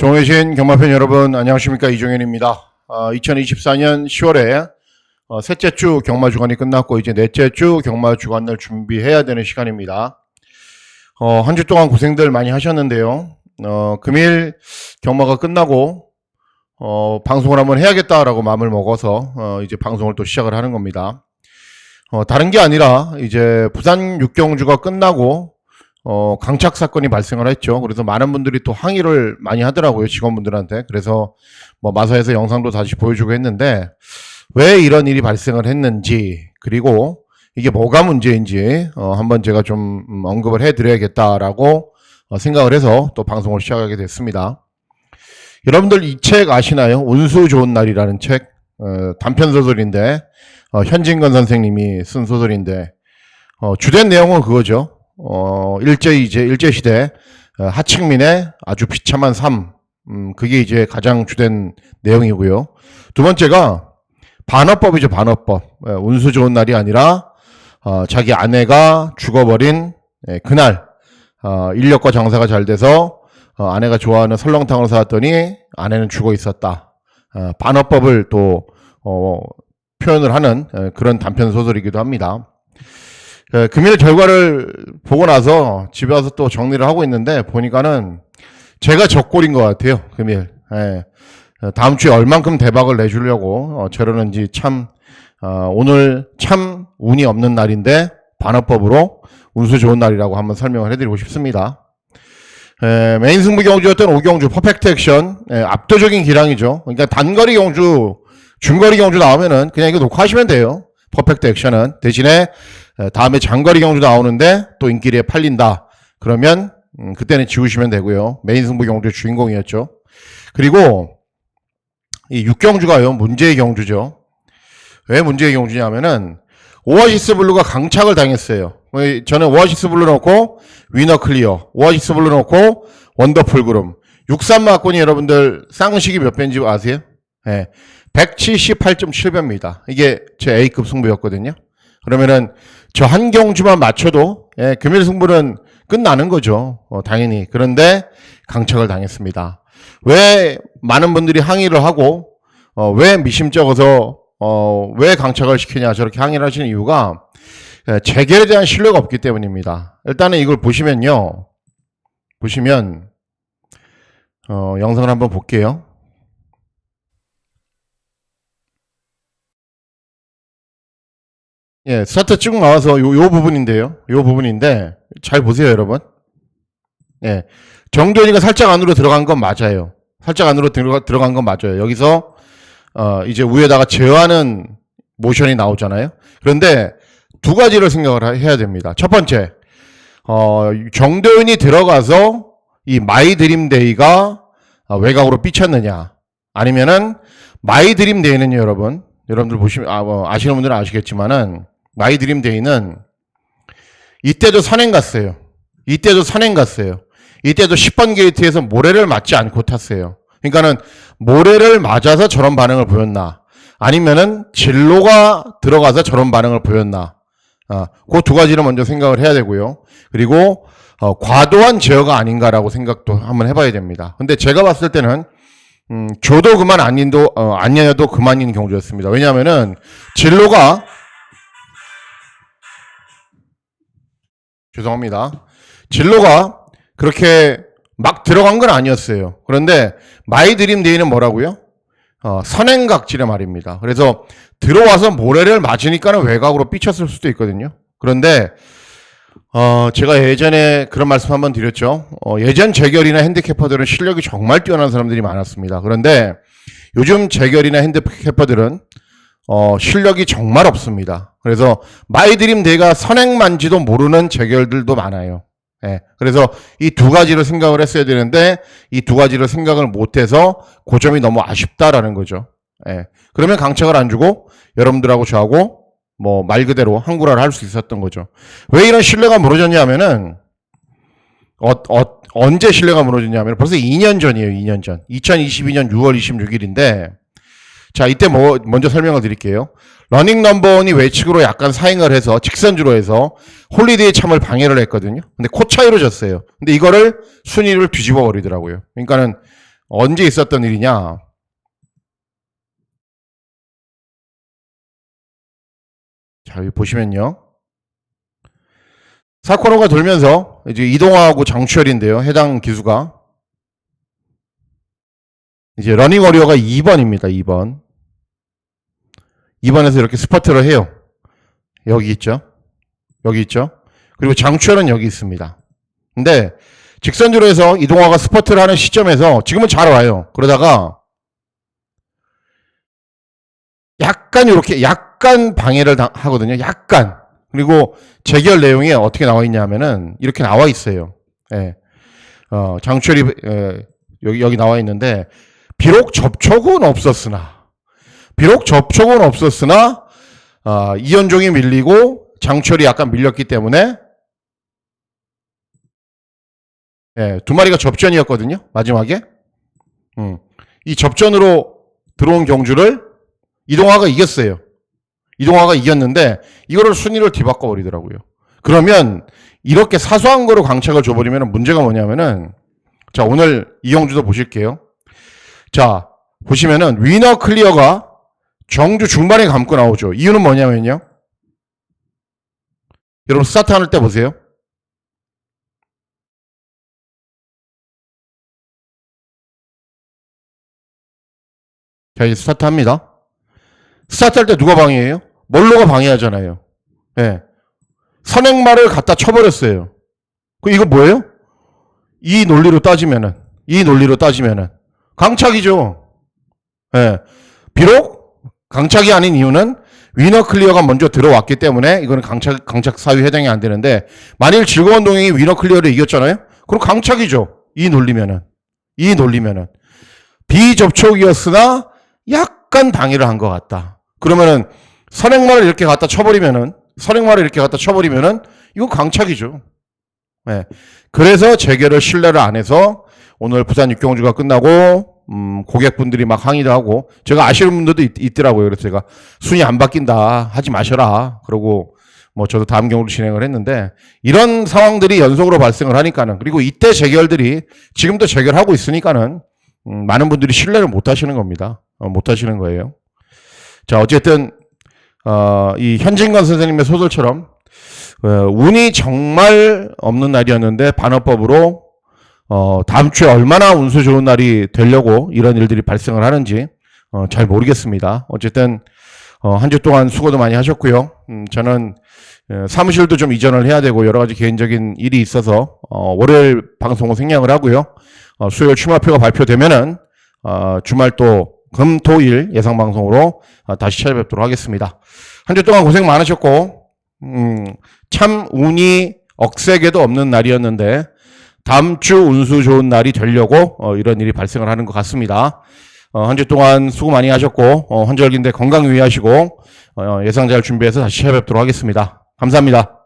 종회신 경마팬 여러분 안녕하십니까 이종현입니다. 2024년 10월에 어, 셋째 주 경마 주간이 끝났고 이제 넷째 주 경마 주간을 준비해야 되는 시간입니다. 어, 한주 동안 고생들 많이 하셨는데요. 어, 금일 경마가 끝나고 어, 방송을 한번 해야겠다라고 마음을 먹어서 어, 이제 방송을 또 시작을 하는 겁니다. 어, 다른 게 아니라 이제 부산 육경주가 끝나고 어, 강착 사건이 발생을 했죠. 그래서 많은 분들이 또 항의를 많이 하더라고요. 직원분들한테. 그래서 뭐 마사에서 영상도 다시 보여주고 했는데 왜 이런 일이 발생을 했는지 그리고 이게 뭐가 문제인지 어, 한번 제가 좀 음, 언급을 해드려야겠다라고 어, 생각을 해서 또 방송을 시작하게 됐습니다. 여러분들 이 책 아시나요? 운수 좋은 날이라는 책 어, 단편 소설인데 어, 현진건 선생님이 쓴 소설인데 어, 주된 내용은 그거죠. 어, 일제 이제 일제 시대 어, 하층민의 아주 비참한 삶, 음, 그게 이제 가장 주된 내용이고요. 두 번째가 반어법이죠, 반어법. 예, 운수 좋은 날이 아니라 어, 자기 아내가 죽어버린 예, 그날 어, 인력과 장사가 잘 돼서 어, 아내가 좋아하는 설렁탕을 사왔더니 아내는 죽어 있었다. 어, 반어법을 또 어, 표현을 하는 예, 그런 단편 소설이기도 합니다. 예, 금일 결과를 보고 나서 집에 와서 또 정리를 하고 있는데 보니까는 제가 적골인 것 같아요. 금일. 예. 어, 다음 주에 얼만큼 대박을 내주려고 어, 저러는지 참 어, 오늘 참 운이 없는 날인데 반어법으로 운수 좋은 날이라고 한번 설명을 해드리고 싶습니다. 에, 메인 승부 경주였던 오경주 퍼펙트 액션 에, 압도적인 기량이죠. 그러니까 단거리 경주, 중거리 경주 나오면은 그냥 이거 녹화하시면 돼요. 퍼펙트 액션은 대신에 에, 다음에 장거리 경주 나오는데 또 인기리에 팔린다. 그러면 음, 그때는 지우시면 되고요. 메인 승부 경주의 주인공이었죠. 그리고 이 육경주가요 문제의 경주죠. 왜 문제의 경주냐면은 오아시스 블루가 강착을 당했어요. 어, 저는 오아시스 블루 넣고 위너 클리어, 오아시스 블루 넣고 원더풀 그룹. 63마권이 여러분들 쌍식이 몇 배인지 아세요? 예. 178.7배입니다. 이게 제 A급 승부였거든요. 그러면은 저 한 경주만 맞춰도 예, 금일 승부는 끝나는 거죠. 어, 당연히. 그런데 강착을 당했습니다. 왜 많은 분들이 항의를 하고 어, 왜 미심쩍어서 어, 왜 강착을 시키냐 저렇게 항의를 하시는 이유가 예, 재결에 대한 신뢰가 없기 때문입니다. 일단은 이걸 보시면요. 보시면 어, 영상을 한번 볼게요. 예, 스타트 쭉 나와서 요, 요 부분인데요. 요 부분인데 잘 보세요, 여러분. 예. 정돈이가 살짝 안으로 들어간 건 맞아요. 살짝 안으로 들어가, 들어간 건 맞아요. 여기서 어, 이제 위에다가 제어하는 모션이 나오잖아요. 그런데 두 가지를 생각을 하- 해야 됩니다. 첫 번째, 어, 정도현이 들어가서 이 마이 드림 데이가 어, 외곽으로 삐쳤느냐, 아니면은 마이 드림 데이는요, 여러분. 여러분들 보시면 아, 뭐 아시는 분들은 아시겠지만은 마이 드림 데이는 이때도 선행 갔어요. 이때도 선행 갔어요. 이때도 10번 게이트에서 모래를 맞지 않고 탔어요. 그러니까는 모래를 맞아서 저런 반응을 보였나 아니면은 진로가 들어가서 저런 반응을 보였나 아, 그 두 가지를 먼저 생각을 해야 되고요. 그리고 어, 과도한 제어가 아닌가라고 생각도 한번 해봐야 됩니다. 근데 제가 봤을 때는 음, 줘도 그만 아닌도 어, 아니어도 그만인 경우였습니다. 왜냐하면은 진로가 죄송합니다. 진로가 그렇게 막 들어간 건 아니었어요. 그런데 마이 드림 데이는 뭐라고요? 어, 선행각질의 말입니다. 그래서 들어와서 모래를 맞으니까는 외곽으로 삐쳤을 수도 있거든요. 그런데 어, 제가 예전에 그런 말씀 한번 드렸죠. 어, 예전 재결이나 핸디캐퍼들은 실력이 정말 뛰어난 사람들이 많았습니다. 그런데 요즘 재결이나 핸디캐퍼들은 어, 실력이 정말 없습니다. 그래서 마이드림 대가 선행만지도 모르는 재결들도 많아요. 예. 그래서 이 두 가지를 생각을 했어야 되는데 이 두 가지를 생각을 못해서 그 점이 너무 아쉽다라는 거죠. 예. 그러면 강착을 안 주고 여러분들하고 저하고 뭐 말 그대로 한구라를 할 수 있었던 거죠. 왜 이런 신뢰가 무너졌냐면은 어, 어, 언제 신뢰가 무너졌냐면 벌써 2년 전이에요. 2년 전. 2022년 6월 26일인데 자 이때 뭐 먼저 설명을 드릴게요. 러닝 넘버원이 외측으로 약간 사행을 해서 직선주로 해서 홀리데이 참을 방해를 했거든요. 근데 코 차이로 졌어요. 근데 이거를 순위를 뒤집어 버리더라고요. 그러니까는 언제 있었던 일이냐? 자, 여기 보시면요. 사코노가 돌면서 이제 이동하고 장추열인데요. 해당 기수가 이제 러닝 어리어가 2번입니다. 2번. 2번에서 이렇게 스퍼트를 해요. 여기 있죠. 여기 있죠. 그리고 장추열은 여기 있습니다. 근데 직선주로 해서 이동화가 스퍼트를 하는 시점에서 지금은 잘 와요. 그러다가 약간 이렇게 약 간 방해를 당- 하거든요. 약간. 그리고 재결 내용이 어떻게 나와 있냐면은 이렇게 나와 있어요. 예. 어, 장출이 에, 여기 여기 나와 있는데 비록 접촉은 없었으나 비록 접촉은 없었으나 아, 이현종이 밀리고 장철이 약간 밀렸기 때문에 예, 두 마리가 접전이었거든요. 마지막에. 음. 이 접전으로 들어온 경주를 이동화가 이겼어요. 이동화가 이겼는데 이거를 순위를 뒤바꿔 버리더라고요. 그러면 이렇게 사소한 거로 강착을 줘버리면 문제가 뭐냐면은 자 오늘 이 경주도 보실게요. 자 보시면은 위너 클리어가 정주 중반에 감고 나오죠. 이유는 뭐냐면요. 여러분 스타트 하는 때 보세요. 자, 이제 스타트 합니다. 스타트 할 때 누가 방해해요? 몰로가 방해하잖아요. 예. 선행말을 갖다 쳐버렸어요. 그, 이거 뭐예요? 이 논리로 따지면은, 이 논리로 따지면은, 강착이죠. 예. 비록 강착이 아닌 이유는 위너 클리어가 먼저 들어왔기 때문에 이거는 강착, 강착 사유 해당이 안 되는데, 만일 즐거운 동행이 위너 클리어를 이겼잖아요? 그럼 강착이죠. 이 논리면은. 이 논리면은. 비접촉이었으나 약간 방해를 한 것 같다. 그러면은 선행말을 이렇게 갖다 쳐버리면은 선행말을 이렇게 갖다 쳐버리면은 이거 강착이죠. 네. 그래서 재결을 신뢰를 안 해서 오늘 부산 육경주가 끝나고 음, 고객분들이 막 항의를 하고 제가 아시는 분들도 있, 더라고요 그래서 제가 순위 안 바뀐다 하지 마셔라. 그러고 뭐 저도 다음 경우로 진행을 했는데 이런 상황들이 연속으로 발생을 하니까는 그리고 이때 재결들이 지금도 재결하고 있으니까는 음, 많은 분들이 신뢰를 못 하시는 겁니다. 어, 못 하시는 거예요. 자, 어쨌든, 어, 이 현진관 선생님의 소설처럼, 어, 운이 정말 없는 날이었는데, 반어법으로, 어, 다음 주에 얼마나 운수 좋은 날이 되려고 이런 일들이 발생을 하는지, 어, 잘 모르겠습니다. 어쨌든, 어, 한 주 동안 수고도 많이 하셨고요. 음, 저는, 어, 사무실도 좀 이전을 해야 되고, 여러 가지 개인적인 일이 있어서, 어, 월요일 방송을 생략을 하고요. 어, 수요일 출마표가 발표되면은 어, 주말 또 금, 토, 일 예상 방송으로 어, 다시 찾아뵙도록 하겠습니다. 한 주 동안 고생 많으셨고 음, 참 운이 억세게도 없는 날이었는데 다음 주 운수 좋은 날이 되려고 어, 이런 일이 발생을 하는 것 같습니다. 어, 한 주 동안 수고 많이 하셨고 어, 환절기인데 건강 유의하시고 어, 예상 잘 준비해서 다시 찾아뵙도록 하겠습니다. 감사합니다.